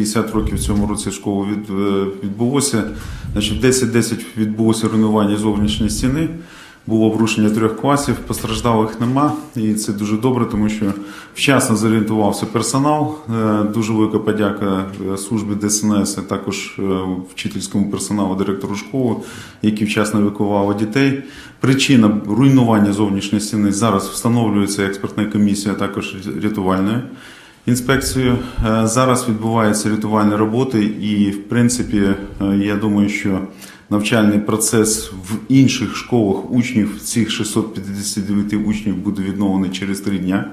50 років в цьому році школи від, е, відбулося. Значить, 10-10 відбулося руйнування зовнішньої стіни. Було обрушення трьох класів, постраждалих нема, і це дуже добре, тому що вчасно зорієнтувався персонал. Е, Дуже велика подяка е, службі ДСНС, а також вчительському персоналу, директору школи, які вчасно евакуювали дітей. Причина руйнування зовнішньої стіни зараз встановлюється експертна комісія, а також рятувальною інспекцією. Е, Зараз відбуваються рятувальні роботи, і в принципі, е, я думаю, що навчальний процес в інших школах учнів, цих 659 учнів, буде відновлений через три дня.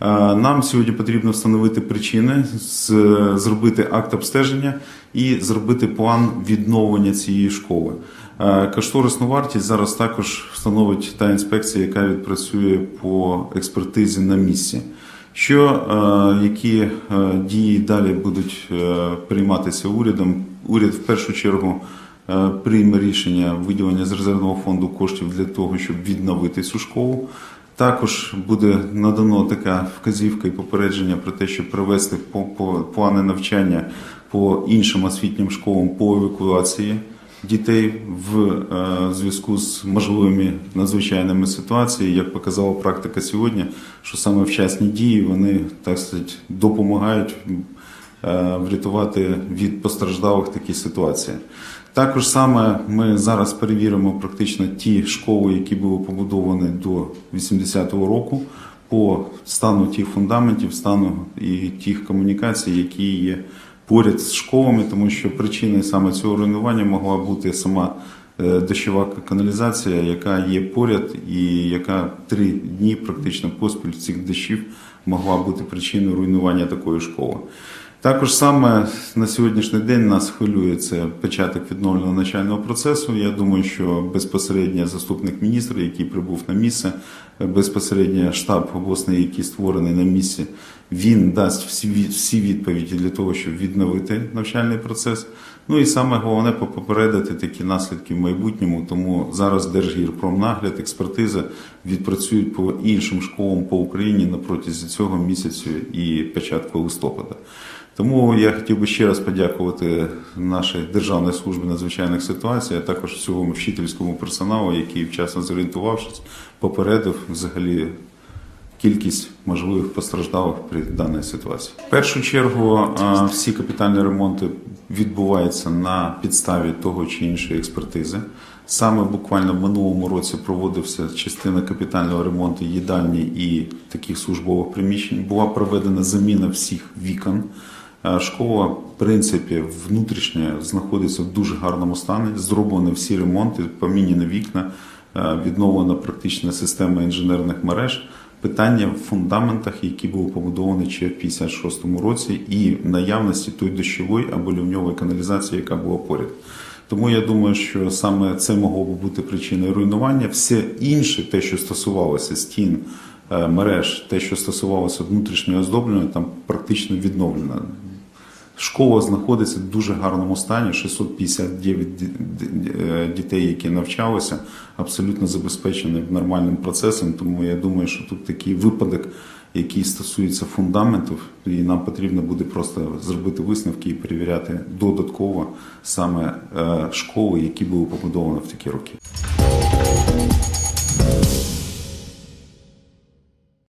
Е, Нам сьогодні потрібно встановити причини, зробити акт обстеження і зробити план відновлення цієї школи. Кошторисну вартість зараз також встановить та інспекція, яка відпрацює по експертизі на місці. Що е, які е, дії далі будуть е, прийматися урядом? Уряд в першу чергу прийме рішення виділення з резервного фонду коштів для того, щоб відновити цю школу. Також буде надано така вказівка і попередження про те, щоб провести по плани навчання по іншим освітнім школам по евакуації дітей в е, зв'язку з можливими надзвичайними ситуаціями, як показала практика сьогодні, що саме вчасні дії вони так сказати, допомагають е, врятувати від постраждалих такі ситуації. Також саме ми зараз перевіримо практично ті школи, які були побудовані до 80-го року, по стану тих фундаментів, стану і тих комунікацій, які є поряд з школами, тому що причиною саме цього руйнування могла бути сама е, дощова каналізація, яка є поряд і яка три дні практично поспіль цих дощів могла бути причиною руйнування такої школи. Також саме на сьогоднішній день нас хвилює це початок відновлення навчального процесу. Я думаю, що безпосередньо заступник міністра, який прибув на місце, безпосередньо штаб обласний, який створений на місці, він дасть всі відповіді для того, щоб відновити навчальний процес. Ну і саме головне попередити такі наслідки в майбутньому. Тому зараз Держгірпромнагляд, експертиза відпрацюють по іншим школам по Україні на протязі цього місяцю і початку листопада. Тому я хотів би ще раз подякувати нашій Державній службі надзвичайних ситуацій, а також цілому вчительському персоналу, який вчасно зорієнтувавшись, попередив взагалі кількість можливих постраждалих при даній ситуації. В першу чергу всі капітальні ремонти відбуваються на підставі того чи іншої експертизи. Саме буквально в минулому році проводився частина капітального ремонту їдальні і таких службових приміщень. Була проведена заміна всіх вікон. Школа, в принципі, внутрішня знаходиться в дуже гарному стані. Зроблені всі ремонти, поміняні вікна, відновлена практична система інженерних мереж. Питання в фундаментах, які були побудовані ще в 56-му році, і наявності той дощової або лівньової каналізації, яка була поряд. Тому я думаю, що саме це могло би бути причиною руйнування. Все інше, те, що стосувалося стін, е, мереж, те, що стосувалося внутрішнього оздоблення, там практично відновлено. Школа знаходиться в дуже гарному стані. 659 ді- ді- е, дітей, які навчалися, абсолютно забезпечені нормальним процесом. Тому я думаю, що тут такий випадок, який стосується фундаментів, і нам потрібно буде просто зробити висновки і перевіряти додатково саме е, школи, які були побудовані в такі роки.